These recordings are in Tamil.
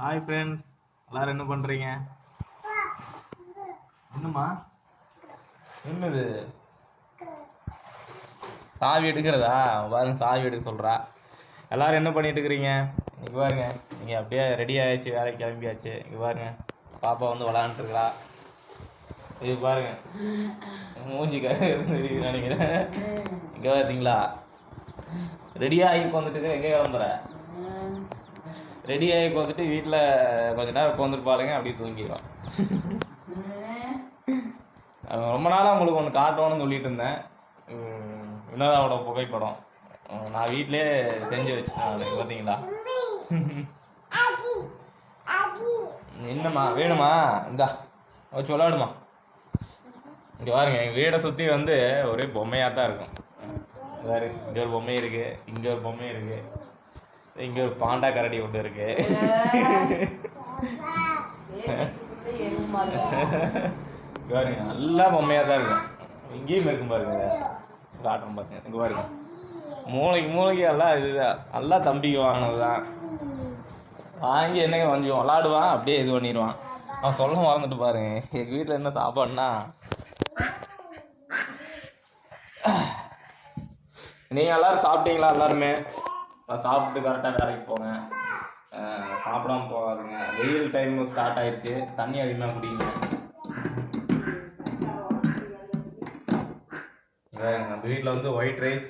ஹாய் ஃப்ரெண்ட்ஸ் எல்லாரும் என்ன பண்றீங்க? என்னம்மா? என்னது? சாவி எடுக்கிறதா? பாருங்க சாவி எடுக்க சொல்றா. எல்லாரும் என்ன பண்ணிட்டு இருக்கிறீங்க? இங்கே பாருங்க நீங்க அப்படியே ரெடி ஆயாச்சு வேலைக்கு கிளம்பியாச்சு. இங்கே பாருங்க பாப்பா வந்து விளாண்டுருக்குறா இது பாருங்க. மூஞ்சிக்காக இருந்து நினைக்கிறேன். இங்கே பார்த்தீங்களா ரெடியாக ஆகி உட்காந்துட்டு எங்கே கிளம்புற? ரெடி ஆகி பார்த்துட்டு வீட்டில் கொஞ்ச நேரம் உட்காந்துருப்பாளுங்க அப்படியே தூங்கிடுவான் ரொம்ப நாளாக உங்களுக்கு ஒன்று காட்டணும்னு சொல்லிட்டு இருந்தேன். வினோதாவோட புகைப்படம். நான் வீட்டிலே செஞ்சு வச்சுட்டேன் அது பார்த்தீங்களா என்னம்மா வேணுமா? இந்தா வச்சு விளாடுமா. இங்கே பாருங்க எங்கள் வீடை சுற்றி வந்து ஒரே பொம்மையாக தான் இருக்கும். வேறு இங்கே ஒரு பொம்மை இருக்குது இங்கே ஒரு பொம்மை இருக்குது இங்கே ஒரு பாண்டா கரடி ஒன்று இருக்கு. பாருங்க நல்லா பொம்மையாக தான் இருக்கும். இங்கேயும் இருக்கும் பாருங்க. காட்டுறோம் பாருங்க இங்கே பாருங்க. மூளைக்கு மூளைக்கு எல்லாம் இதுதான் நல்லா தம்பிக்கு வாங்கினது தான் வாங்கி என்னங்க கொஞ்சம் விளாடுவான் அப்படியே இது பண்ணிடுவான். அவன் சொல்ல மறந்துட்டு பாருங்க. எங்கள் வீட்டில் என்ன சாப்பாடுனா நீங்கள் எல்லாரும் சாப்பிட்டீங்களா எல்லாருமே? சாப்பிட்டு கரெக்டாக வேலைக்கு போங்க சாப்பிடாம போகாதுங்க. வெயில் டைம் ஸ்டார்ட் ஆயிடுச்சு. தண்ணி அதிகமாக குடிங்க. நம்ம வீட்டில் வந்து ஒயிட் ரைஸ்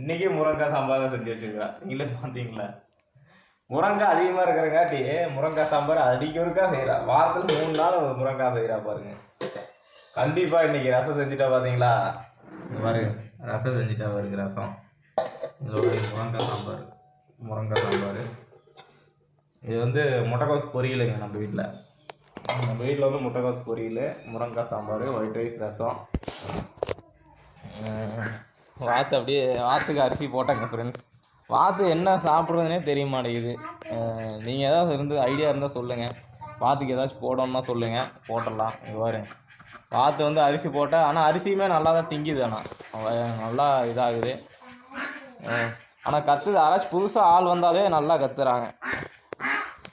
இன்னைக்கு முருங்கை சாம்பார் தான் செஞ்சு வச்சிருக்கிறா. நீங்களே பார்த்தீங்களா? முருங்காய் அதிகமாக இருக்கிறங்காட்டி முருங்காய் சாம்பார் அடிக்கிறதுக்கா செய்கிறா வாரத்தில் மூணு நாள் முருங்கக்காய் செய்கிறா பாருங்கள் கண்டிப்பா இன்னைக்கு ரசம் செஞ்சுட்டா பாத்தீங்களா? இந்த மாதிரி ரசம் செஞ்சுட்டா வருது ரசம். இதோட முருங்காய் சாம்பார். முருங்காய் சாம்பார். இது வந்து முட்டைக்கோஸ் பொரியலுங்க நம்ம வீட்டில் நம்ம வீட்டில் வந்து முட்டைக்கோஸ் பொரியல் முருங்காய் சாம்பார் ஒயிட் ரைஸ் ரசம். வாத்து அப்படியே வாத்துக்கு அரிசி போட்டாங்க ஃப்ரெண்ட்ஸ் வாத்து என்ன சாப்பிட்றதுனே தெரிய மாட்டேங்குது. நீங்கள் ஏதாவது இருந்து ஐடியா இருந்தால் சொல்லுங்கள் வாத்துக்கு ஏதாச்சும் போடணும்னா சொல்லுங்க. போட்டுடலாம். இங்கே பாருங்க வாத்து வந்து அரிசி போட்டால் ஆனால் அரிசியுமே நல்லா தான் திங்குது ஆனால் நல்லா இதாகுது. ஆனால் கத்துது. யாராச்சும் புதுசாக ஆள் வந்தாலே நல்லா கத்துறாங்க.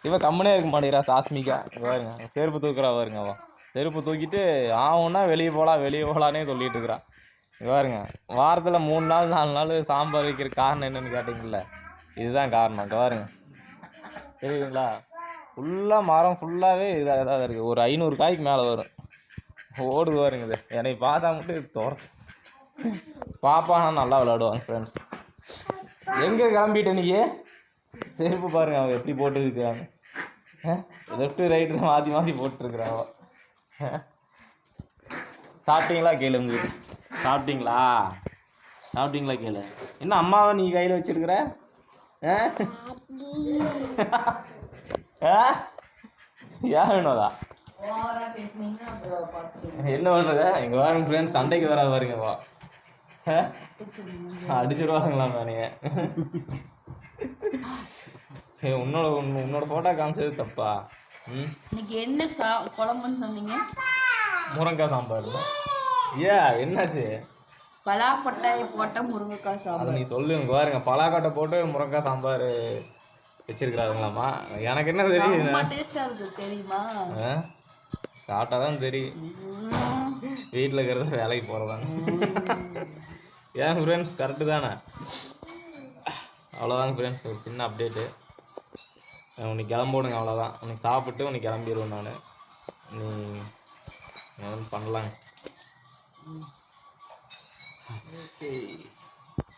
இவன் கம்முனே இருக்க மாட்டேங்கிறா சாஸ்மிகா. பாருங்க. செருப்பு தூக்குறா பாருங்க அவன். செருப்பு தூக்கிட்டு ஆவுன்னா வெளியே போகலாம் வெளியே போகலான்னே சொல்லிட்டு இருக்கிறான். பாருங்க. வாரத்தில் மூணு நாள் நாலு நாள் சாம்பார் வைக்கிற காரணம் என்னன்னு கேட்டிங்கல்ல. இதுதான் காரணம். பாருங்க. தெரியுதுங்களா? ஃபுல்லாக மரம் ஃபுல்லாகவே இதாக தான் இருக்குது ஒரு ஐநூறு காய்க்கு மேலே வரும். ஓடுது பாருங்க இது. என்னை பார்த்தா மட்டும் இது துர பாப்பானா நல்லா விளையாடுவாங்க ஃப்ரெண்ட்ஸ் எங்கே கிளம்பிட்டு நீ செருப்பு பாருங்க அவங்க எப்படி போட்டுருக்குறாங்க. லெஃப்ட்டு ரைட்டு தான் மாற்றி மாற்றி போட்டுருக்குறாங்க. சாப்பிட்டீங்களா கேளு உங்களுக்கு சாப்பிட்டீங்களா? சாப்பிட்டீங்களா கேளு. என்ன அம்மாவை நீ கையில் வச்சிருக்கிற? ஏன் வேணும்தா என்ன பண்ணுற எங்கள் வாங்க ஃப்ரெண்ட்ஸ் சண்டைக்கு வர பாருங்க வா ஆ? அடிச்சிருவாங்களா நீங்க ஏய், உன்னோட உன்- உன்னோட ஃபோட்டோ காமிச்சது தப்பா? ம்? இன்னைக்கு என்ன சா குழம்புன்னு சொன்னீங்க? முருங்கைக்காய் சாம்பார். ஏ என்னாச்சு? பலாப்பட்டாயை போட்ட முருங்கைக்காய் சாம்பார். நீ சொல்லு பாருங்க. பலாக்கொட்டை போட்டு முருங்கைக்காய் சாம்பார். வச்சிருக்கிறாருங்களாம்மா எனக்கு என்ன தெரியும் டேஸ்டா இருக்கு தெரியுமா? சாப்பிட்டா தான் தெரியும். வீட்டில் இருக்கிறத வேலைக்கு போகிறதாங்க ஏன் ஃப்ரெண்ட்ஸ் கரெக்டு தானே? அவ்வளோதாங்க ஃப்ரெண்ட்ஸ் ஒரு சின்ன அப்டேட்டு உனக்கு கிளம்பிடுங்க அவ்வளோதான் உனக்கு சாப்பிட்டு உனக்கு கிளம்பிடுவேன் நான். நீ எதுவும் பண்ணலாங்க.